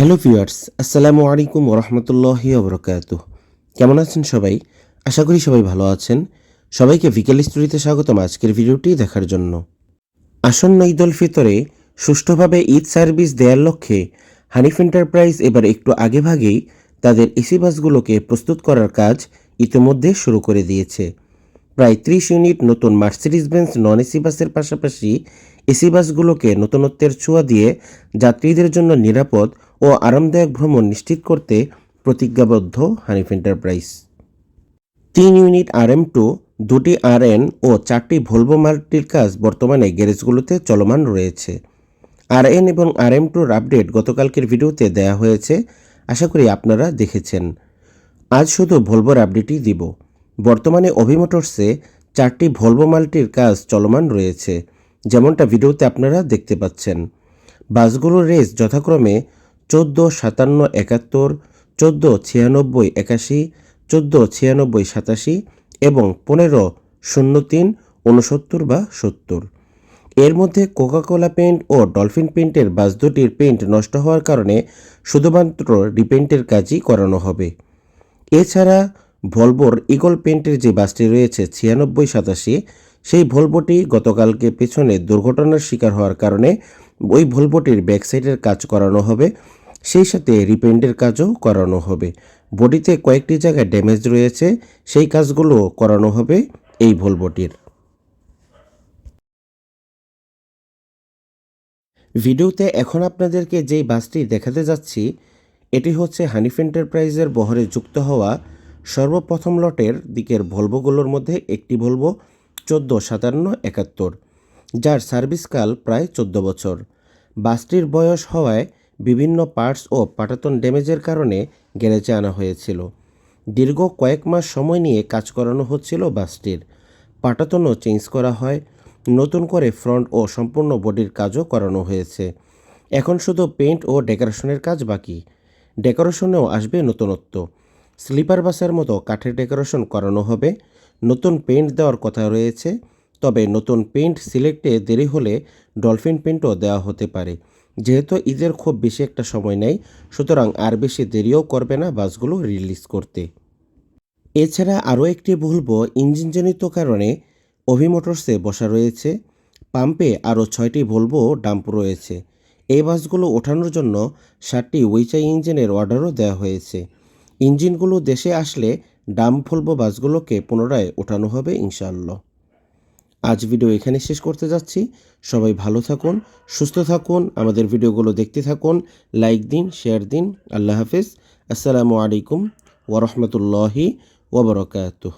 Hello viewers, আসসালামু আলাইকুম ওরহমতুল্লাহি ওবরকাত কেমন আছেন সবাই? আশা করি সবাই ভালো আছেন। সবাইকে বিকেল স্টোরিতে স্বাগতম আজকের ভিডিওটি দেখার জন্য। আসন্ন ঈদ উল ফিতরে সুষ্ঠুভাবে ঈদ সার্ভিস দেওয়ার লক্ষ্যে হানিফ এন্টারপ্রাইজ এবার একটু আগেভাগেই তাদের এসি বাসগুলোকে প্রস্তুত করার কাজ ইতিমধ্যে শুরু করে দিয়েছে। প্রায় ত্রিশ ইউনিট নতুন মার্সিডিজ বেঞ্চ নন এসি বাসের পাশাপাশি এসি বাসগুলোকে নতুনত্বের ছোঁয়া দিয়ে যাত্রীদের জন্য নিরাপদ ও আরামদায়ক ভ্রমণ নিশ্চিত করতে প্রতিজ্ঞাবদ্ধ হানিফ এন্টারপ্রাইজ। তিন ইউনিট আর এম টু, দুটি আর এন ও চারটি ভলভো মাল্টির কাজ বর্তমানে গ্যারেজগুলোতে চলমান রয়েছে। আর এন এবং আর এম টুর আপডেট গতকালকের ভিডিওতে দেয়া হয়েছে, আশা করি আপনারা দেখেছেন। আজ শুধু ভলভোর আপডেটই দিব। বর্তমানে অভিমোটরসে চারটি ভলভো মাল্টির কাজ চলমান রয়েছে। যেমনটা ভিডিওতে আপনারা দেখতে পাচ্ছেন। বাসগুলোর রেস যথাক্রমে চোদ্দ সাতান্ন একাত্তর, চোদ্দ ছিয়ানব্বই একাশি, চোদ্দ ছিয়ানব্বই সাতাশি এবং পনেরো শূন্য তিন উনসত্তর বা সত্তর। এর মধ্যে কোকাকোলা পেইন্ট ও ডলফিন পেইন্টের বাস দুটির পেইন্ট নষ্ট হওয়ার কারণে শুধুমাত্র রিপেন্টের কাজই করানো হবে। এছাড়া ভলভোর ইগল পেন্টের যে বাসটি রয়েছে ছিয়ানব্বই সাতাশি সেই ভলভোটি গতকালকে পেছনে দুর্ঘটনার শিকার হওয়ার কারণে ওই ভলভোটির ব্যাকসাইডের কাজ করানো হবে, সেই সাথে রিপেন্টের কাজও করানো হবে। বডিতে কয়েকটি জায়গায় ড্যামেজ রয়েছে, সেই কাজগুলো করানো হবে এই ভলভোটির ভিডিওতে এখন আপনাদেরকে যেই বাসটি দেখাতে যাচ্ছি, এটি হচ্ছে হানিফ এন্টারপ্রাইজের বহরে যুক্ত হওয়া সর্বপ্রথম লটের দিকের ভলভোগুলোর মধ্যে একটি ভলভো। চোদ্দ সাতান্ন একাত্তর, যার সার্ভিসকাল প্রায় চোদ্দ বছর। বাসটির বয়স হওয়ায় বিভিন্ন পার্টস ও পাটাতন ড্যামেজের কারণে গ্যারেজে আনা হয়েছিল। দীর্ঘ কয়েক মাস সময় নিয়ে কাজ করানো হচ্ছিল বাসটির। পাটাতনও চেঞ্জ করা হয়, নতুন করে ফ্রন্ট ও সম্পূর্ণ বডির কাজও করানো হয়েছে। এখন শুধু পেইন্ট ও ডেকোরেশনের কাজ বাকি। ডেকোরেশনেও আসবে নতুনত্ব। স্লিপার বাসের মতো কাঠের ডেকোরেশন করানো হবে নতুন পেইন্ট দেওয়ার কথা রয়েছে, তবে নতুন পেইন্ট সিলেক্টে দেরি হলে ডলফিন পেইন্টও দেওয়া হতে পারে। যেহেতু ঈদের খুব বেশি একটা সময় নেই, সুতরাং আর বেশি দেরিও করবে না বাসগুলো রিলিজ করতে। এছাড়া আরও একটি ভুলবো ইঞ্জিনজনিত কারণে অভিমোটরসে বসা রয়েছে। পাম্পে আরও ছয়টি ভলভো ডাম্প রয়েছে। এই বাসগুলো ওঠানোর জন্য ষাটটি উইচাই ইঞ্জিনের অর্ডারও দেওয়া হয়েছে। ইঞ্জিনগুলো দেশে আসলে ডাম্প ভলভো বাসগুলোকে পুনরায় ওঠানো হবে, ইনশাআল্লাহ। আজ ভিডিও এখানে শেষ করতে যাচ্ছি। সবাই ভালো থাকুন, সুস্থ থাকুন, আমাদের ভিডিওগুলো দেখতে থাকুন, লাইক দিন, শেয়ার দিন, আল্লাহ হাফিজ। আসসালামু আলাইকুম ওরহমতুল্লাহি ওবরকাতুহ